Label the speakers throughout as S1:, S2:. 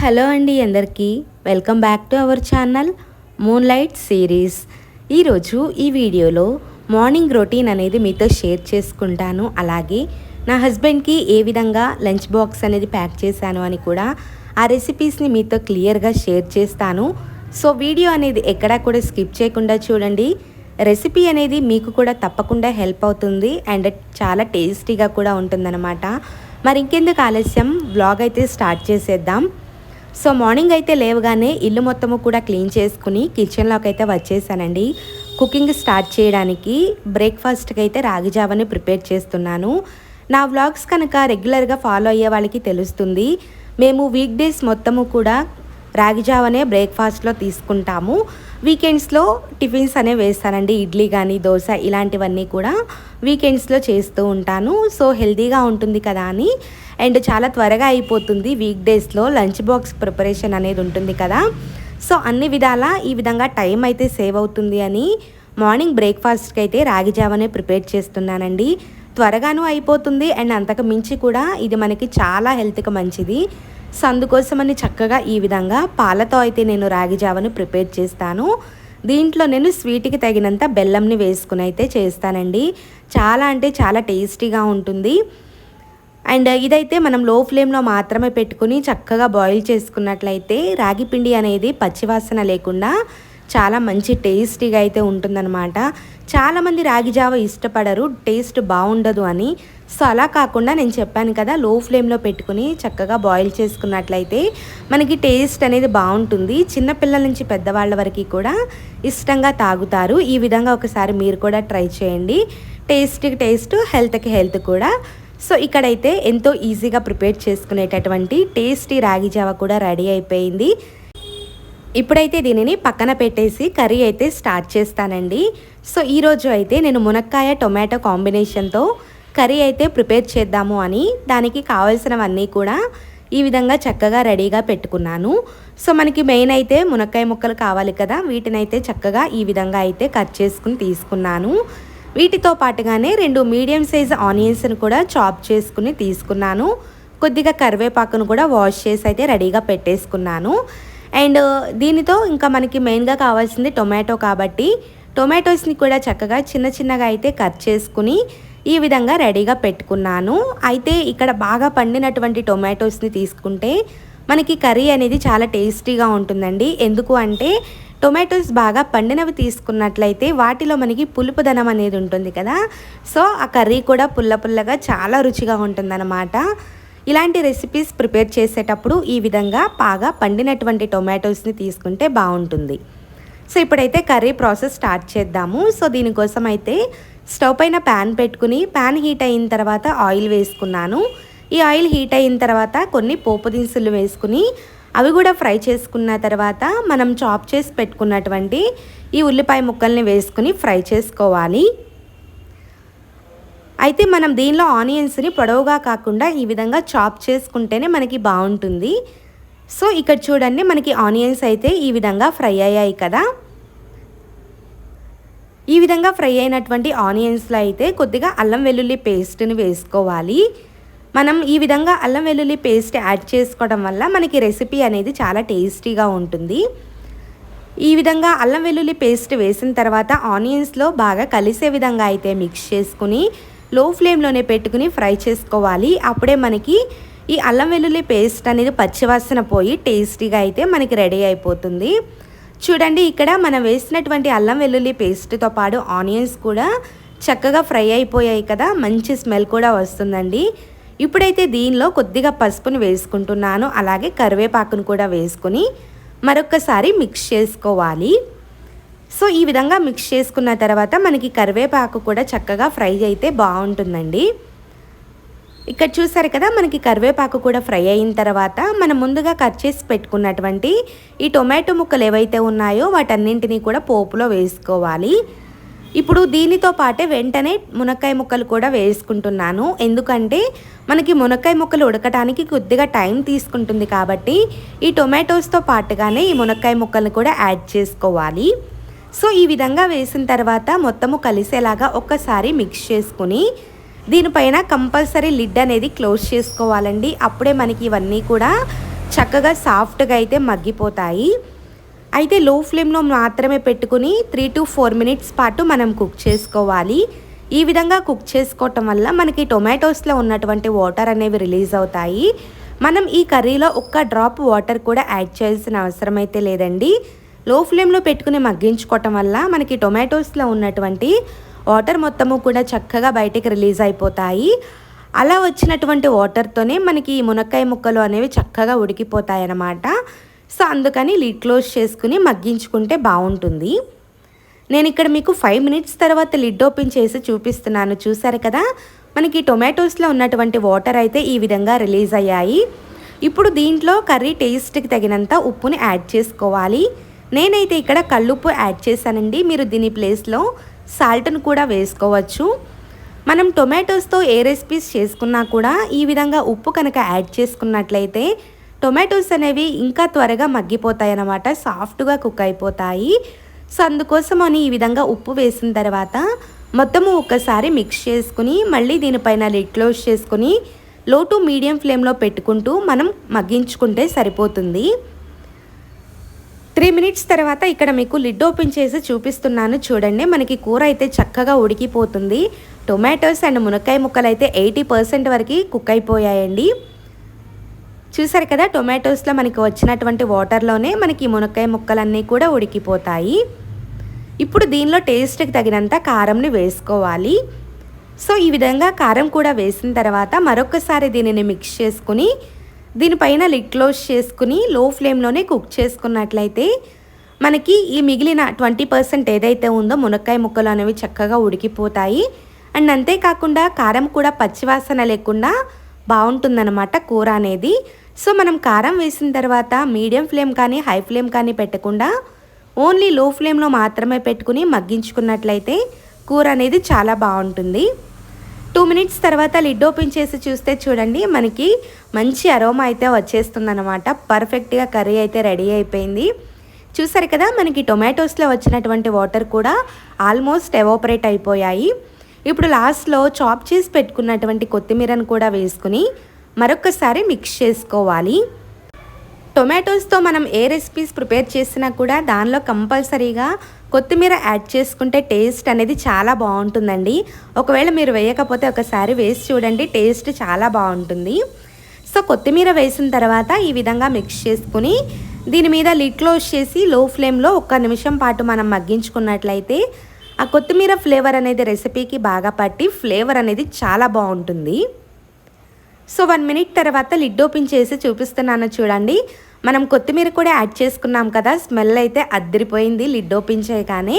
S1: Hello అండి అందరికీ. Welcome back to our channel moonlight series ఈరోజు ఈ వీడియోలో మార్నింగ్ రొటీన్ అనేది మీతో షేర్ చేసుకుంటాను. అలాగే నా హస్బెండ్కి ఏ విధంగా లంచ్ బాక్స్ అనేది ప్యాక్ చేశాను అని కూడా ఆ రెసిపీస్ని మీతో క్లియర్గా షేర్ చేస్తాను. సో వీడియో అనేది ఎక్కడా కూడా స్కిప్ చేయకుండా చూడండి. రెసిపీ అనేది మీకు కూడా తప్పకుండా హెల్ప్ అవుతుంది అండ్ చాలా టేస్టీగా కూడా ఉంటుందన్నమాట. మరి ఇంకెందుకు ఆలస్యం? వ్లాగ్ అయితే స్టార్ట్ చేసేద్దాం. సో మార్నింగ్ అయితే లేవగానే ఇల్లు మొత్తము కూడా క్లీన్ చేసుకుని కిచెన్లోకి అయితే వచ్చేసానండి. కుకింగ్ స్టార్ట్ చేయడానికి బ్రేక్ఫాస్ట్కి అయితే రాగి జావని ప్రిపేర్ చేస్తున్నాను. నా వ్లాగ్స్ కనుక రెగ్యులర్గా ఫాలో అయ్యే వాళ్ళకి తెలుస్తుంది. మేము వీక్ డేస్ మొత్తము కూడా రాగి జావనే బ్రేక్ఫాస్ట్లో తీసుకుంటాము. వీకెండ్స్లో టిఫిన్స్ అనే వేస్తానండి. ఇడ్లీ కానీ దోశ ఇలాంటివన్నీ కూడా వీకెండ్స్లో చేస్తూ ఉంటాను. సో హెల్తీగా ఉంటుంది కదా అని అండ్ చాలా త్వరగా అయిపోతుంది వీక్ డేస్లో లంచ్ బాక్స్ ప్రిపరేషన్ అనేది ఉంటుంది కదా. సో అన్ని విధాల ఈ విధంగా టైం అయితే సేవ్ అవుతుంది అని మార్నింగ్ బ్రేక్ఫాస్ట్కి అయితే రాగి జావనే ప్రిపేర్ చేస్తున్నానండి. త్వరగాను అయిపోతుంది అండ్ అంతకు మించి కూడా ఇది మనకి చాలా హెల్త్కి మంచిది. సో అందుకోసమని చక్కగా ఈ విధంగా పాలతో అయితే నేను రాగి జావను ప్రిపేర్ చేస్తాను. దీంట్లో నేను స్వీట్కి తగినంత బెల్లంని వేసుకుని అయితే చేస్తానండి. చాలా అంటే చాలా టేస్టీగా ఉంటుంది. అండ్ ఇదైతే మనం లో ఫ్లేమ్లో మాత్రమే పెట్టుకుని చక్కగా బాయిల్ చేసుకున్నట్లయితే రాగి పిండి అనేది పచ్చివాసన లేకుండా చాలా మంచి టేస్టీగా అయితే ఉంటుందన్నమాట. చాలామంది రాగి జావ ఇష్టపడరు టేస్ట్ బాగుండదు అని. సో అలా కాకుండా నేను చెప్పాను కదా లో ఫ్లేమ్లో పెట్టుకుని చక్కగా బాయిల్ చేసుకున్నట్లయితే మనకి టేస్ట్ అనేది బాగుంటుంది. చిన్నపిల్లల నుంచి పెద్దవాళ్ళ వరకు కూడా ఇష్టంగా తాగుతారు. ఈ విధంగా ఒకసారి మీరు కూడా ట్రై చేయండి. టేస్ట్కి టేస్ట్ హెల్త్కి హెల్త్ కూడా. సో ఇక్కడైతే ఎంతో ఈజీగా ప్రిపేర్ చేసుకునేటటువంటి టేస్టీ రాగి జావ కూడా రెడీ అయిపోయింది. ఇప్పుడైతే దీనిని పక్కన పెట్టేసి కర్రీ అయితే స్టార్ట్ చేస్తానండి. సో ఈరోజు అయితే నేను మునక్కాయ టొమాటో కాంబినేషన్తో కర్రీ అయితే ప్రిపేర్ చేద్దాము అని దానికి కావాల్సినవన్నీ కూడా ఈ విధంగా చక్కగా రెడీగా పెట్టుకున్నాను. సో మనకి మెయిన్ అయితే మునక్కాయ ముక్కలు కావాలి కదా వీటినైతే చక్కగా ఈ విధంగా అయితే కట్ చేసుకుని తీసుకున్నాను. వీటితో పాటుగానే రెండు మీడియం సైజ్ ఆనియన్స్ని కూడా చాప్ చేసుకుని తీసుకున్నాను. కొద్దిగా కరివేపాకును కూడా వాష్ చేసి అయితే రెడీగా పెట్టేసుకున్నాను. అండ్ దీనితో ఇంకా మనకి మెయిన్గా కావాల్సింది టొమాటో కాబట్టి టొమాటోస్ని కూడా చక్కగా చిన్న చిన్నగా అయితే కట్ చేసుకుని ఈ విధంగా రెడీగా పెట్టుకున్నాను. అయితే ఇక్కడ బాగా పండినటువంటి టొమాటోస్ని తీసుకుంటే మనకి కర్రీ అనేది చాలా టేస్టీగా ఉంటుందండి. ఎందుకు అంటే టొమాటోస్ బాగా పండినవి తీసుకున్నట్లయితే వాటిలో మనకి పులుపుదనం అనేది ఉంటుంది కదా. సో ఆ కర్రీ కూడా పుల్ల పుల్లగా చాలా రుచిగా ఉంటుందన్నమాట. ఇలాంటి రెసిపీస్ ప్రిపేర్ చేసేటప్పుడు ఈ విధంగా బాగా పండినటువంటి టొమాటోస్ని తీసుకుంటే బాగుంటుంది. సో ఇప్పుడైతే కర్రీ ప్రాసెస్ స్టార్ట్ చేద్దాము. సో దీనికోసం అయితే స్టవ్ పైన ప్యాన్ పెట్టుకుని ప్యాన్ హీట్ అయిన తర్వాత ఆయిల్ వేసుకున్నాను. ఈ ఆయిల్ హీట్ అయిన తర్వాత కొన్ని పోపు దినుసులు వేసుకుని అవి కూడా ఫ్రై చేసుకున్న తర్వాత మనం చాప్ చేసి పెట్టుకున్నటువంటి ఈ ఉల్లిపాయ ముక్కల్ని వేసుకుని ఫ్రై చేసుకోవాలి. అయితే మనం దీనిలో ఆనియన్స్ని పొడవుగా కాకుండా ఈ విధంగా చాప్ చేసుకుంటేనే మనకి బాగుంటుంది. సో ఇక్కడ చూడండి మనకి ఆనియన్స్ అయితే ఈ విధంగా ఫ్రై అయ్యాయి కదా. ఈ విధంగా ఫ్రై అయినటువంటి ఆనియన్స్లో అయితే కొద్దిగా అల్లం వెల్లుల్లి పేస్ట్ని వేసుకోవాలి. మనం ఈ విధంగా అల్లం వెల్లుల్లి పేస్ట్ యాడ్ చేసుకోవడం వల్ల మనకి రెసిపీ అనేది చాలా టేస్టీగా ఉంటుంది. ఈ విధంగా అల్లం వెల్లుల్లి పేస్ట్ వేసిన తర్వాత ఆనియన్స్లో బాగా కలిసే విధంగా అయితే మిక్స్ చేసుకుని లో ఫ్లేమ్లోనే పెట్టుకుని ఫ్రై చేసుకోవాలి. అప్పుడే మనకి ఈ అల్లం వెల్లుల్లి పేస్ట్ అనేది పచ్చివాసన పోయి టేస్టీగా అయితే మనకి రెడీ అయిపోతుంది. చూడండి ఇక్కడ మనం వేసినటువంటి అల్లం వెల్లుల్లి పేస్ట్తో పాటు ఆనియన్స్ కూడా చక్కగా ఫ్రై అయిపోయాయి కదా. మంచి స్మెల్ కూడా వస్తుందండి. ఇప్పుడైతే దీనిలో కొద్దిగా పసుపును వేసుకుంటున్నాను. అలాగే కరివేపాకును కూడా వేసుకుని మరొకసారి మిక్స్ చేసుకోవాలి. సో ఈ విధంగా మిక్స్ చేసుకున్న తర్వాత మనకి కరివేపాకు కూడా చక్కగా ఫ్రై అయితే బాగుంటుందండి. ఇక్కడ చూసారు కదా మనకి కరివేపాకు కూడా ఫ్రై అయిన తర్వాత మనం ముందుగా కట్ చేసి పెట్టుకున్నటువంటి ఈ టొమాటో ముక్కలు ఏవైతే ఉన్నాయో వాటన్నింటినీ కూడా పోపులో వేసుకోవాలి. ఇప్పుడు దీనితో పాటే వెంటనే మునక్కాయ ముక్కలు కూడా వేసుకుంటున్నాను. ఎందుకంటే మనకి మునక్కాయ ముక్కలు ఉడకటానికి కొద్దిగా టైం తీసుకుంటుంది కాబట్టి ఈ టొమాటోస్తో పాటుగానే ఈ మునక్కాయ ముక్కలను కూడా యాడ్ చేసుకోవాలి. సో ఈ విధంగా వేసిన తర్వాత మొత్తము కలిసేలాగా ఒక్కసారి మిక్స్ చేసుకుని దీనిపైన కంపల్సరీ లిడ్ అనేది క్లోజ్ చేసుకోవాలండి. అప్పుడే మనకి ఇవన్నీ కూడా చక్కగా సాఫ్ట్గా అయితే మగ్గిపోతాయి. అయితే లో ఫ్లేమ్లో మాత్రమే పెట్టుకుని త్రీ టు ఫోర్ మినిట్స్ పాటు మనం కుక్ చేసుకోవాలి. ఈ విధంగా కుక్ చేసుకోవటం వల్ల మనకి టొమాటోస్లో ఉన్నటువంటి వాటర్ అనేవి రిలీజ్ అవుతాయి. మనం ఈ కర్రీలో ఒక్క డ్రాప్ వాటర్ కూడా యాడ్ చేయాల్సిన అవసరం అయితే లేదండి. లో ఫ్లేమ్లో పెట్టుకుని మగ్గించుకోవటం వల్ల మనకి టొమాటోస్లో ఉన్నటువంటి వాటర్ మొత్తము కూడా చక్కగా బయటికి రిలీజ్ అయిపోతాయి. అలా వచ్చినటువంటి వాటర్తోనే మనకి ఈ మునక్కాయ ముక్కలు అనేవి చక్కగా ఉడికిపోతాయి అన్నమాట సో అందుకని లిడ్ క్లోజ్ చేసుకుని మగ్గించుకుంటే బాగుంటుంది. నేను ఇక్కడ మీకు ఫైవ్ మినిట్స్ తర్వాత లిడ్ ఓపెన్ చేసి చూపిస్తున్నాను. చూసారు కదా? మనకి టొమాటోస్లో ఉన్నటువంటి వాటర్ అయితే ఈ విధంగా రిలీజ్ అయ్యాయి. ఇప్పుడు దీంట్లో కర్రీ టేస్ట్కి తగినంత ఉప్పుని యాడ్ చేసుకోవాలి. నేనైతే ఇక్కడ కళ్ళుప్పు యాడ్ చేశానండి. మీరు దీని ప్లేస్లో సాల్ట్ను కూడా వేసుకోవచ్చు. మనం టొమాటోస్తో ఏ రెసిపీస్ చేసుకున్నా కూడా ఈ విధంగా ఉప్పు కనుక యాడ్ చేసుకున్నట్లయితే టొమాటోస్ అనేవి ఇంకా త్వరగా మగ్గిపోతాయి అన్నమాట సాఫ్ట్గా కుక్ అయిపోతాయి. సో అందుకోసం అని ఈ విధంగా ఉప్పు వేసిన తర్వాత మొత్తము ఒక్కసారి మిక్స్ చేసుకుని మళ్ళీ దీనిపైన లిడ్ క్లోజ్ చేసుకుని లో టు మీడియం ఫ్లేమ్లో పెట్టుకుంటూ మనం మగ్గించుకుంటే సరిపోతుంది. త్రీ మినిట్స్ తర్వాత ఇక్కడ మీకు లిడ్ ఓపెన్ చేసి చూపిస్తున్నాను చూడండి. మనకి కూర అయితే చక్కగా ఉడికిపోతుంది. టొమాటోస్ అండ్ మునక్కాయ ముక్కలు అయితే ఎయిటీ పర్సెంట్ వరకు కుక్ అయిపోయాయండి. చూసారు కదా టొమాటోస్లో మనకి వచ్చినటువంటి వాటర్లోనే మనకి మునక్కాయ ముక్కలన్నీ కూడా ఉడికిపోతాయి. ఇప్పుడు దీనిలో టేస్ట్కి తగినంత కారంని వేసుకోవాలి. సో ఈ విధంగా కారం కూడా వేసిన తర్వాత మరొకసారి దీనిని మిక్స్ చేసుకుని దీనిపైన లిడ్ క్లోజ్ చేసుకుని లో ఫ్లేమ్లోనే కుక్ చేసుకున్నట్లయితే మనకి ఈ మిగిలిన ట్వంటీ పర్సెంట్ ఏదైతే ఉందో మునక్కాయ ముక్కలు అనేవి చక్కగా ఉడికిపోతాయి. అండ్ అంతేకాకుండా కారం కూడా పచ్చివాసన లేకుండా బాగుంటుందన్నమాట కూర అనేది. సో మనం కారం వేసిన తర్వాత మీడియం ఫ్లేమ్ కానీ హై ఫ్లేమ్ కానీ పెట్టకుండా ఓన్లీ లో ఫ్లేమ్లో మాత్రమే పెట్టుకుని మగ్గించుకున్నట్లయితే కూర అనేది చాలా బాగుంటుంది. టూ మినిట్స్ తర్వాత లిడ్ ఓపెన్ చేసి చూస్తే చూడండి మనకి మంచి అరోమా అయితే వచ్చేస్తుందన్నమాట. పర్ఫెక్ట్గా కర్రీ అయితే రెడీ అయిపోయింది. చూసారు కదా మనకి టొమాటోస్లో వచ్చినటువంటి వాటర్ కూడా ఆల్మోస్ట్ ఎవాపరేట్ అయిపోయాయి. ఇప్పుడు లాస్ట్లో చాప్ చేసి పెట్టుకున్నటువంటి కొత్తిమీరను కూడా వేసుకుని మరొకసారి మిక్స్ చేసుకోవాలి. టొమాటోస్తో మనం ఏ రెసిపీస్ ప్రిపేర్ చేసినా కూడా దానిలో కంపల్సరీగా కొత్తిమీర యాడ్ చేసుకుంటే టేస్ట్ అనేది చాలా బాగుంటుందండి. ఒకవేళ మీరు వేయకపోతే ఒకసారి వేసి చూడండి టేస్ట్ చాలా బాగుంటుంది. సో కొత్తిమీర వేసిన తర్వాత ఈ విధంగా మిక్స్ చేసుకుని దీని మీద లిడ్ క్లోజ్ చేసి లో ఫ్లేమ్లో ఒక్క నిమిషం పాటు మనం మగ్గించుకున్నట్లయితే ఆ కొత్తిమీర ఫ్లేవర్ అనేది రెసిపీకి బాగా పట్టి ఫ్లేవర్ అనేది చాలా బాగుంటుంది. సో వన్ మినిట్ తర్వాత లిడ్ ఓపెన్ చేసి చూపిస్తున్నాను చూడండి. మనం కొత్తిమీర కూడా యాడ్ చేసుకున్నాం కదా స్మెల్ అయితే అద్దరిపోయింది లిడ్ ఓపెన్ చేయగానే.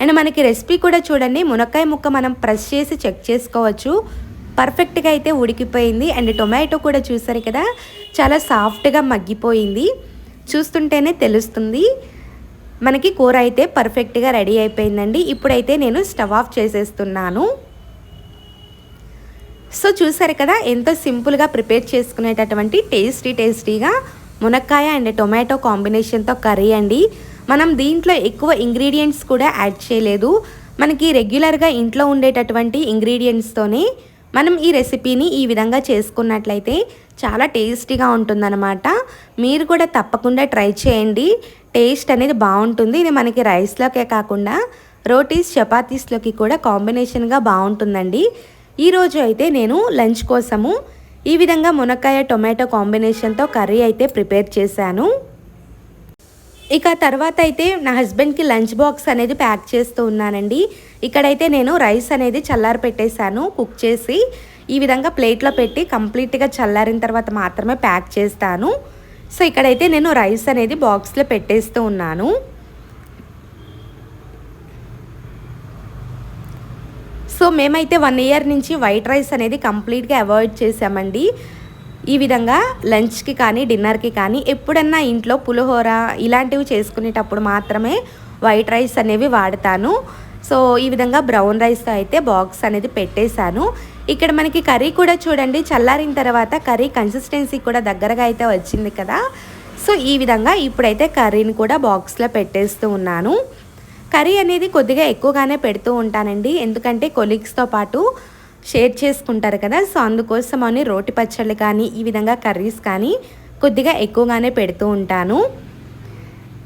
S1: అండ్ మనకి రెసిపీ కూడా చూడండి మునక్కాయ ముక్క మనం ప్రెస్ చేసి చెక్ చేసుకోవచ్చు. పర్ఫెక్ట్గా అయితే ఉడికిపోయింది. అండ్ టొమాటో కూడా చూసారు కదా చాలా సాఫ్ట్గా మగ్గిపోయింది. చూస్తుంటేనే తెలుస్తుంది. మనకి కూర అయితే పర్ఫెక్ట్గా రెడీ అయిపోయిందండి. ఇప్పుడైతే నేను స్టవ్ ఆఫ్ చేసేస్తున్నాను. సో చూసారు కదా ఎంతో సింపుల్గా ప్రిపేర్ చేసుకునేటటువంటి టేస్టీ టేస్టీగా మునక్కాయ అండ్ టొమాటో కాంబినేషన్తో కర్రీ అండి. మనం దీంట్లో ఎక్కువ ఇంగ్రీడియంట్స్ కూడా యాడ్ చేయలేదు. మనకి రెగ్యులర్గా ఇంట్లో ఉండేటటువంటి ఇంగ్రీడియంట్స్తోనే మనం ఈ రెసిపీని ఈ విధంగా చేసుకున్నట్లయితే చాలా టేస్టీగా ఉంటుందన్నమాట. మీరు కూడా తప్పకుండా ట్రై చేయండి. టేస్ట్ అనేది బాగుంటుంది. ఇది మనకి రైస్లోకే కాకుండా రోటీస్ చపాతీస్లోకి కూడా కాంబినేషన్గా బాగుంటుందండి. ఈరోజు అయితే నేను లంచ్ కోసము ఈ విధంగా మునక్కాయ టొమాటో కాంబినేషన్తో కర్రీ అయితే ప్రిపేర్ చేశాను. ఇక తర్వాత అయితే నా హస్బెండ్కి లంచ్ బాక్స్ అనేది ప్యాక్ చేస్తూ ఉన్నానండి. ఇక్కడైతే నేను రైస్ అనేది చల్లారి పెట్టేశాను కుక్ చేసి ఈ విధంగా ప్లేట్లో పెట్టి కంప్లీట్గా చల్లారిన తర్వాత మాత్రమే ప్యాక్ చేస్తాను. సో ఇక్కడైతే నేను రైస్ అనేది బాక్స్లో పెట్టేస్తూ ఉన్నాను. సో మేమైతే వన్ ఇయర్ నుంచి వైట్ రైస్ అనేది కంప్లీట్గా అవాయిడ్ చేసామండి. ఈ విధంగా లంచ్కి కానీ డిన్నర్కి కానీ ఎప్పుడన్నా ఇంట్లో పులిహోర ఇలాంటివి చేసుకునేటప్పుడు మాత్రమే వైట్ రైస్ అనేవి వాడతాను. సో ఈ విధంగా బ్రౌన్ రైస్తో అయితే బాక్స్ అనేది పెట్టేశాను. ఇక్కడ మనకి కర్రీ కూడా చూడండి చల్లారిన తర్వాత కర్రీ కన్సిస్టెన్సీ కూడా దగ్గరగా అయితే వచ్చింది కదా. సో ఈ విధంగా ఇప్పుడైతే కర్రీని కూడా బాక్స్లో పెట్టేస్తూ ఉన్నాను. కర్రీ అనేది కొద్దిగా ఎక్కువగానే పెడుతూ ఉంటానండి. ఎందుకంటే కొలీగ్స్తో పాటు షేర్ చేసుకుంటారు కదా. సో అందుకోసం అని రోటి పచ్చళ్ళు కానీ ఈ విధంగా కర్రీస్ కానీ కొద్దిగా ఎక్కువగానే పెడుతూ ఉంటాను.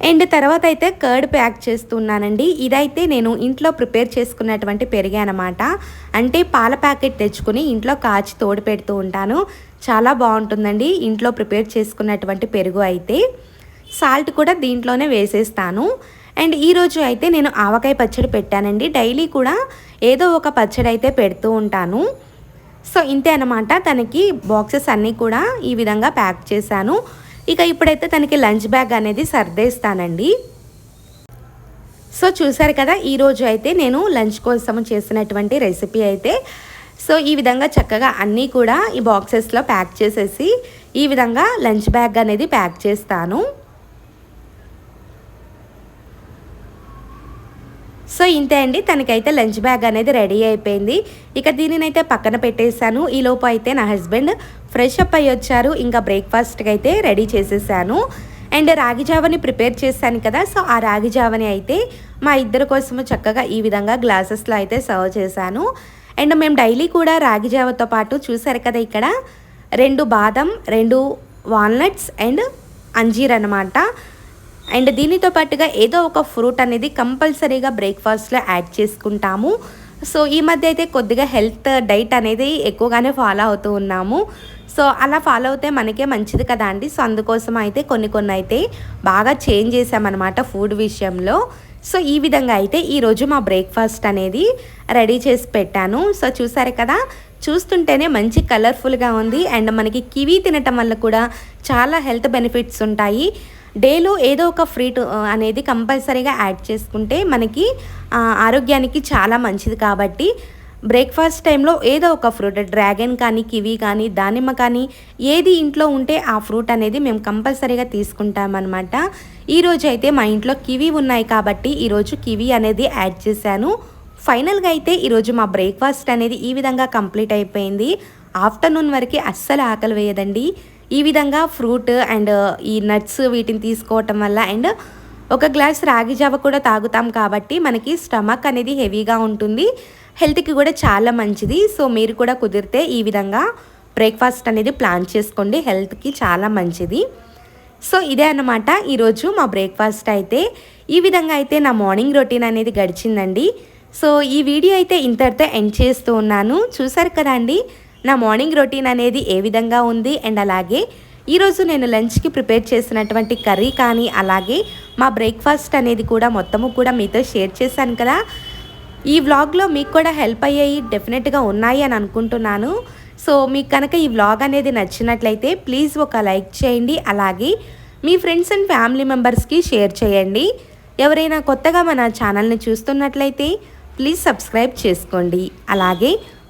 S1: అండ్ తర్వాత అయితే కర్డ్ ప్యాక్ చేస్తున్నానండి. ఇదైతే నేను ఇంట్లో ప్రిపేర్ చేసుకున్నటువంటి పెరిగే అనమాట అంటే పాల ప్యాకెట్ తెచ్చుకుని ఇంట్లో కాచి తోడు పెడుతూ ఉంటాను. చాలా బాగుంటుందండి ఇంట్లో ప్రిపేర్ చేసుకున్నటువంటి పెరుగు అయితే. సాల్ట్ కూడా దీంట్లోనే వేసేస్తాను. అండ్ ఈరోజు అయితే నేను ఆవకాయ పచ్చడి పెట్టానండి. డైలీ కూడా ఏదో ఒక పచ్చడి అయితే పెడుతూ ఉంటాను. సో ఇంతే అనమాట తనకి బాక్సెస్ అన్నీ కూడా ఈ విధంగా ప్యాక్ చేశాను. ఇక ఇప్పుడైతే తనకి లంచ్ బ్యాగ్ అనేది సర్దేస్తానండి. సో చూసారు కదా ఈరోజు అయితే నేను లంచ్ కోసం చేసినటువంటి రెసిపీ అయితే. సో ఈ విధంగా చక్కగా అన్నీ కూడా ఈ బాక్సెస్లో ప్యాక్ చేసేసి ఈ విధంగా లంచ్ బ్యాగ్ అనేది ప్యాక్ చేస్తాను. సో ఇంతే అండి. తనకైతే లంచ్ బ్యాగ్ అనేది రెడీ అయిపోయింది. ఇక దీనినైతే పక్కన పెట్టేశాను. ఈ లోపు అయితే నా హస్బెండ్ ఫ్రెష్ అప్ అయ్యి వచ్చారు. ఇంకా బ్రేక్ఫాస్ట్కి అయితే రెడీ చేసేసాను. అండ్ రాగి జావని ప్రిపేర్ చేశాను కదా. సో ఆ రాగి జావని అయితే మా ఇద్దరి కోసము చక్కగా ఈ విధంగా గ్లాసెస్లో అయితే సర్వ్ చేశాను. అండ్ మేము డైలీ కూడా రాగి జావతో పాటు చూసారు కదా ఇక్కడ రెండు బాదం రెండు వాల్నట్స్ అండ్ అంజీర్ అనమాట అండ్ దీనితో పాటుగా ఏదో ఒక ఫ్రూట్ అనేది కంపల్సరీగా బ్రేక్ఫాస్ట్లో యాడ్ చేసుకుంటాము. సో ఈ మధ్య అయితే కొద్దిగా హెల్త్ డైట్ అనేది ఎక్కువగానే ఫాలో అవుతూ ఉన్నాము. సో అలా ఫాలో అవుతే మనకే మంచిది కదా అండి. సో అందుకోసం అయితే కొన్ని కొన్ని అయితే బాగా చేంజ్ చేసామన్నమాట ఫుడ్ విషయంలో. సో ఈ విధంగా అయితే ఈరోజు మా బ్రేక్ఫాస్ట్ అనేది రెడీ చేసి పెట్టాను. సో చూసారు కదా చూస్తుంటేనే మంచి కలర్ఫుల్గా ఉంది. అండ్ మనకి కివీ తినటం వల్ల కూడా చాలా హెల్త్ బెనిఫిట్స్ ఉంటాయి. డేలో ఏదో ఒక ఫ్రూట్ అనేది కంపల్సరీగా యాడ్ చేసుకుంటే మనకి ఆరోగ్యానికి చాలా మంచిది కాబట్టి బ్రేక్ఫాస్ట్ టైంలో ఏదో ఒక ఫ్రూట్ డ్రాగన్ కానీ కివీ కానీ దానిమ్మ కానీ ఏది ఇంట్లో ఉంటే ఆ ఫ్రూట్ అనేది మేము కంపల్సరీగా తీసుకుంటామన్నమాట. ఈరోజు అయితే మా ఇంట్లో కివీ ఉన్నాయి కాబట్టి ఈరోజు కివీ అనేది యాడ్ చేశాను. ఫైనల్గా అయితే ఈరోజు మా బ్రేక్ఫాస్ట్ అనేది ఈ విధంగా కంప్లీట్ అయిపోయింది. ఆఫ్టర్నూన్ వరకు అస్సలు ఆకలి వేయదండి. ఈ విధంగా ఫ్రూట్ అండ్ ఈ నట్స్ వీటిని తీసుకోవటం వల్ల అండ్ ఒక గ్లాస్ రాగి జావ కూడా తాగుతాం కాబట్టి మనకి స్టమక్ అనేది హెవీగా ఉంటుంది. హెల్త్కి కూడా చాలా మంచిది. సో మీరు కూడా కుదిరితే ఈ విధంగా బ్రేక్ఫాస్ట్ అనేది ప్లాన్ చేసుకోండి. హెల్త్కి చాలా మంచిది. సో ఇదే అన్నమాట. ఈరోజు మా బ్రేక్ఫాస్ట్ అయితే. ఈ విధంగా అయితే నా మార్నింగ్ రొటీన్ అనేది గడిచిందండి. సో ఈ వీడియో అయితే ఇంతటితో ఎండ్ చేస్తూ ఉన్నాను. చూసారు కదా అండి నా మార్నింగ్ రొటీన్ అనేది ఏ విధంగా ఉంది? అండ్ అలాగే ఈరోజు నేను లంచ్కి ప్రిపేర్ చేసినటువంటి కర్రీ కానీ అలాగే మా బ్రేక్ఫాస్ట్ అనేది కూడా మొత్తము కూడా మీతో షేర్ చేశాను కదా. ఈ వ్లాగ్లో మీకు కూడా హెల్ప్ అయ్యాయి డెఫినెట్గా ఉన్నాయి అని అనుకుంటున్నాను. సో మీకు కనుక ఈ వ్లాగ్ అనేది నచ్చినట్లయితే ప్లీజ్ ఒక లైక్ చేయండి. అలాగే మీ ఫ్రెండ్స్ అండ్ ఫ్యామిలీ మెంబర్స్కి షేర్ చేయండి. ఎవరైనా కొత్తగా మన ఛానల్ని చూస్తున్నట్లయితే ప్లీజ్ సబ్స్క్రైబ్ చేసుకోండి. అలాగే